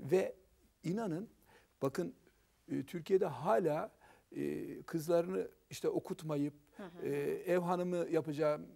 Ve inanın bakın e, Türkiye'de hala e, kızlarını işte okutmayıp e, ev hanımı yapacağım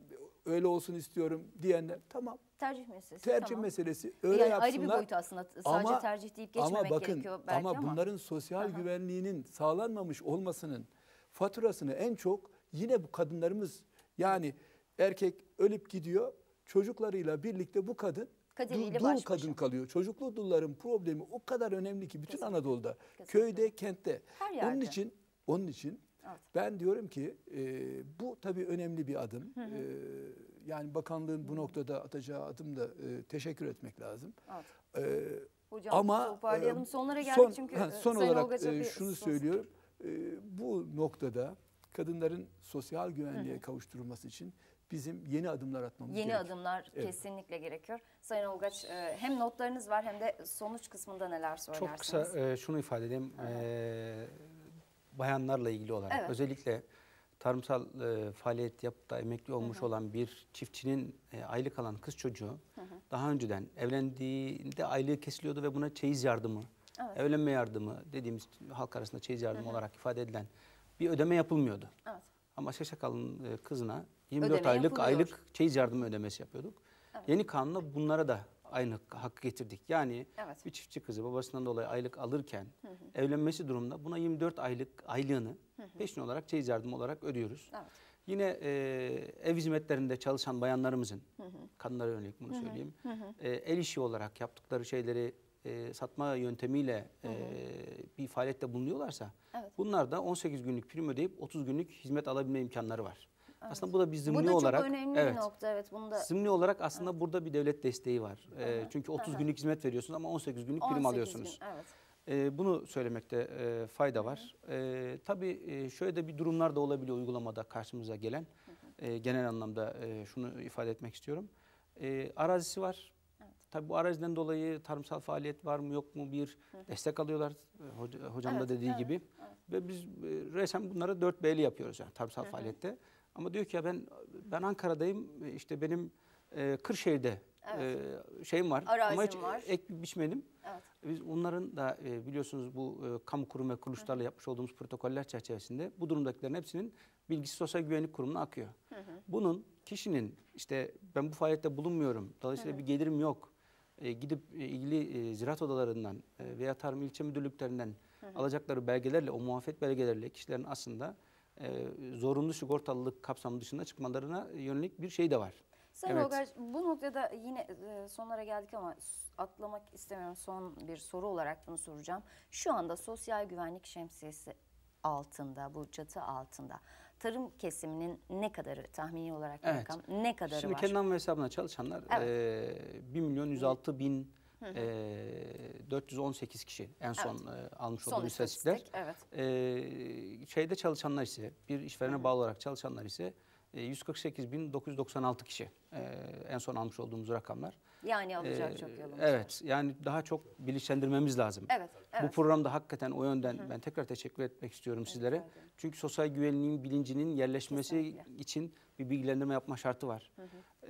öyle olsun istiyorum diyenler tamam Tercih meselesi. tercih tamam. meselesi öyle yani yapsınlar. ayrı bir boyut aslında. Sadece Ama- tercih deyip ama geçmemek bakın gerekiyor belki ama, ama. bunların sosyal Aha. güvenliğinin sağlanmamış olmasının faturasını en çok yine bu kadınlarımız yani erkek ölüp gidiyor çocuklarıyla birlikte bu kadın Kaderiyle dul, dul kadın kalıyor. Çocuklu dulların problemi o kadar önemli ki bütün Kesinlikle. Anadolu'da, Kesinlikle. köyde, kentte. Her Onun yerde. için onun için Evet. ben diyorum ki e, bu tabii önemli bir adım. E, yani bakanlığın bu noktada atacağı adım da e, teşekkür etmek lazım. Evet. E, Hocam ama toparlayalım. e, Sonlara geldik son, çünkü. ha, e, son olarak e, şunu söylüyorum. E, bu noktada kadınların sosyal güvenliğe kavuşturulması için bizim yeni adımlar atmamız Yeni gerekiyor. adımlar Evet. kesinlikle gerekiyor. Sayın Olgaç e, hem notlarınız var hem de sonuç kısmında neler söylersiniz? Çok kısa e, şunu ifade edeyim. E, bayanlarla ilgili olarak Evet. özellikle tarımsal e, faaliyet yapıp da emekli olmuş olan bir çiftçinin e, aylık alan kız çocuğu daha önceden evlendiğinde aylığı kesiliyordu ve buna çeyiz yardımı, Evet. evlenme yardımı dediğimiz halk arasında çeyiz yardımı olarak ifade edilen bir ödeme yapılmıyordu. Evet. Ama Şaşakal'ın e, kızına 24 Ödeme aylık yapılıyor. aylık çeyiz yardımı ödemesi yapıyorduk. Yeni kanunla bunlara da aynı hakkı getirdik. Yani Evet. bir çiftçi kızı babasından dolayı aylık alırken evlenmesi durumunda buna 24 aylık aylığını peşin olarak çeyiz yardımı olarak ödüyoruz. Evet. Yine e, ev hizmetlerinde çalışan bayanlarımızın, kadınlara yönelik bunu söyleyeyim, e, el işi olarak yaptıkları şeyleri e, satma yöntemiyle e, bir faaliyette bulunuyorlarsa Evet. bunlar da 18 günlük prim ödeyip 30 günlük hizmet alabilme imkanları var. Aslında bu da bir zımni Bu da olarak çok önemli evet, bir nokta. Evet, bunu da Zımni olarak aslında burada bir devlet desteği var. E, çünkü 30 Aha. günlük hizmet veriyorsunuz ama 18 günlük 18 prim gün, alıyorsunuz. Evet. E, bunu söylemekte e, fayda var. E, tabii e, şöyle de bir durumlar da olabiliyor uygulamada karşımıza gelen. E, genel anlamda e, şunu ifade etmek istiyorum. E, arazisi var. Tabii bu araziden dolayı tarımsal faaliyet var mı yok mu bir destek alıyorlar. E, hoca- hocam da Evet, dediği evet, gibi. Ve biz e, resmen bunları 4 B'li yapıyoruz yani tarımsal faaliyette. Ama diyor ki ya ben ben Ankara'dayım e, işte benim e, Kırşehir'de e, şeyim var Arazim ama hiç var. ek biçmedim. Evet. Biz onların da e, biliyorsunuz bu e, kamu kurum ve kuruluşlarla yapmış olduğumuz protokoller çerçevesinde bu durumdakilerin hepsinin bilgisi Sosyal Güvenlik Kurumu'na akıyor. Bunun kişinin işte ben bu faaliyette bulunmuyorum, dolayısıyla bir gelirim yok, e, gidip e, ilgili e, ziraat odalarından e, veya tarım ilçe müdürlüklerinden alacakları belgelerle, o muafiyet belgeleriyle kişilerin aslında e, zorunlu sigortalılık kapsamı dışında çıkmalarına yönelik bir şey de var. Sayın Evet. Olgaç, bu noktada yine sonlara geldik ama atlamak istemiyorum. Son bir soru olarak bunu soracağım. Şu anda sosyal güvenlik şemsiyesi altında, bu çatı altında tarım kesiminin ne kadarı tahmini olarak Evet. rakam ne kadarı Şimdi var? nam ve hesabına çalışanlar Evet. e, 1 milyon 106 bin e, 418 kişi en son e, almış Son olduğum istatistikler. istatistik, evet. E, şeyde çalışanlar ise bir işverene bağlı olarak çalışanlar ise e, 148 bin 996 kişi e, en son almış olduğumuz rakamlar. Yani alacak Ee, çok yolumuz. Evet yani daha çok bilinçlendirmemiz lazım. Evet, evet. Bu programda hakikaten o yönden ben tekrar teşekkür etmek istiyorum sizlere. ederim. Çünkü sosyal güvenliğin bilincinin yerleşmesi Kesinlikle. için bir bilgilendirme yapma şartı var.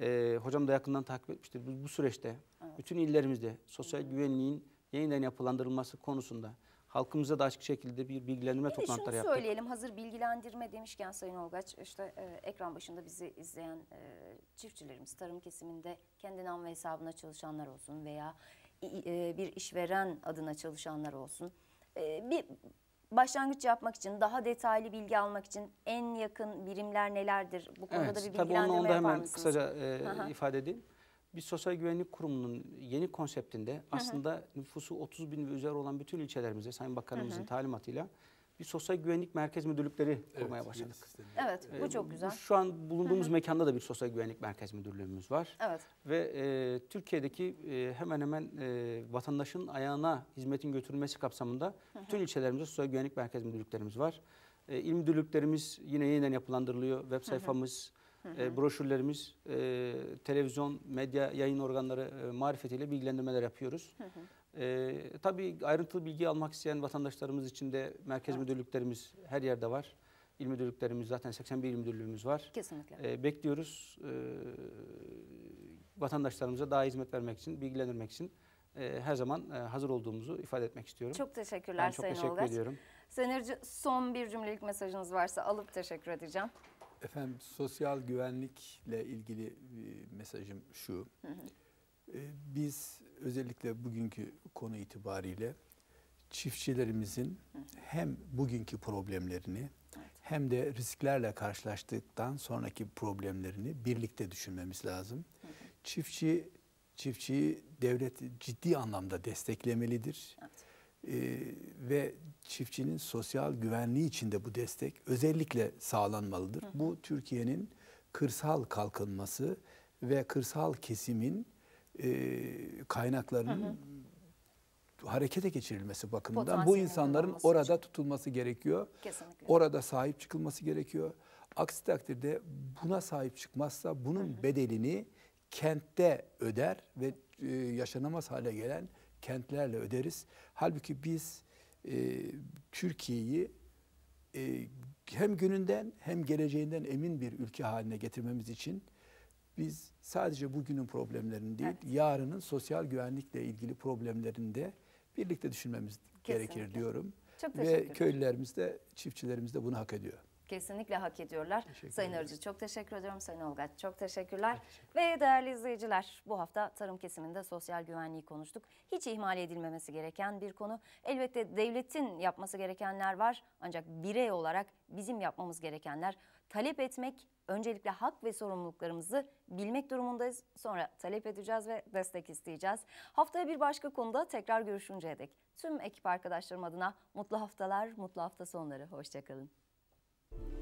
Ee, hocam da yakından takip etmiştir. Bu, bu süreçte bütün illerimizde sosyal güvenliğin yeniden yapılandırılması konusunda halkımıza da açık şekilde bir bilgilendirme Bir toplantıları yaptık. söyleyelim hazır bilgilendirme demişken Sayın Olgaç işte e, ekran başında bizi izleyen e, çiftçilerimiz tarım kesiminde kendi nam ve hesabına çalışanlar olsun veya e, bir işveren adına çalışanlar olsun. E, bir başlangıç yapmak için daha detaylı bilgi almak için en yakın birimler nelerdir? Bu konuda da bir tabii onu, bilgilendirme onu da yapar hemen mısınız? kısaca e, Aha. ifade edeyim. Biz Sosyal Güvenlik Kurumu'nun yeni konseptinde aslında nüfusu 30 bin ve üzeri olan bütün ilçelerimize Sayın Bakanımızın talimatıyla bir sosyal güvenlik merkez müdürlükleri kurmaya yeni başladık. Evet bu Ee, çok güzel. Şu an bulunduğumuz mekanda da bir sosyal güvenlik merkez müdürlüğümüz var. Evet. Ve e, Türkiye'deki e, hemen hemen e, vatandaşın ayağına hizmetin götürülmesi kapsamında bütün ilçelerimizde sosyal güvenlik merkez müdürlüklerimiz var. E, il müdürlüklerimiz yine yeniden yapılandırılıyor. Web sayfamız, e, broşürlerimiz, e, televizyon, medya yayın organları e, marifetiyle bilgilendirmeler yapıyoruz. E, tabii ayrıntılı bilgi almak isteyen vatandaşlarımız için de merkez müdürlüklerimiz her yerde var. İl müdürlüklerimiz zaten 81 il müdürlüğümüz var. Kesinlikle. E, bekliyoruz. E, vatandaşlarımıza daha hizmet vermek için, bilgilendirmek için e, her zaman e, hazır olduğumuzu ifade etmek istiyorum. Çok teşekkürler ben çok Sayın teşekkür Olgaç. ediyorum. Sayın Arıcı son bir cümlelik mesajınız varsa alıp teşekkür edeceğim. Efendim sosyal güvenlikle ilgili e, mesajım şu. E, Biz özellikle bugünkü konu itibariyle çiftçilerimizin hem bugünkü problemlerini hem de risklerle karşılaştıktan sonraki problemlerini birlikte düşünmemiz lazım. Çiftçi çiftçiyi devlet ciddi anlamda desteklemelidir. Evet. Ee, ve çiftçinin sosyal güvenliği içinde bu destek özellikle sağlanmalıdır. Bu Türkiye'nin kırsal kalkınması ve kırsal kesimin e, kaynaklarının harekete geçirilmesi bakımından bu Potansiyelinin insanların orada tutulması gerekiyor. Kesinlikle. Orada sahip çıkılması gerekiyor. Aksi takdirde buna sahip çıkmazsa bunun bedelini kentte öder ve e, yaşanamaz hale gelen kentlerle öderiz. Halbuki biz e, Türkiye'yi e, hem gününden hem geleceğinden emin bir ülke haline getirmemiz için biz sadece bugünün problemlerini değil, Evet. yarının sosyal güvenlikle ilgili problemlerini de birlikte düşünmemiz gerekir Kesinlikle. diyorum. Çok Ve köylülerimiz de, çiftçilerimiz de bunu hak ediyor. Kesinlikle hak ediyorlar. Teşekkür Sayın. Arıcı çok teşekkür ediyorum. Sayın Olgaç çok teşekkürler. Ve değerli izleyiciler bu hafta tarım kesiminde sosyal güvenliği konuştuk. Hiç ihmal edilmemesi gereken bir konu. Elbette devletin yapması gerekenler var. Ancak birey olarak bizim yapmamız gerekenler talep etmek, öncelikle hak ve sorumluluklarımızı bilmek durumundayız. Sonra talep edeceğiz ve destek isteyeceğiz. Haftaya bir başka konuda tekrar görüşünceye dek tüm ekip arkadaşlarım adına mutlu haftalar, mutlu hafta sonları. Hoşçakalın. you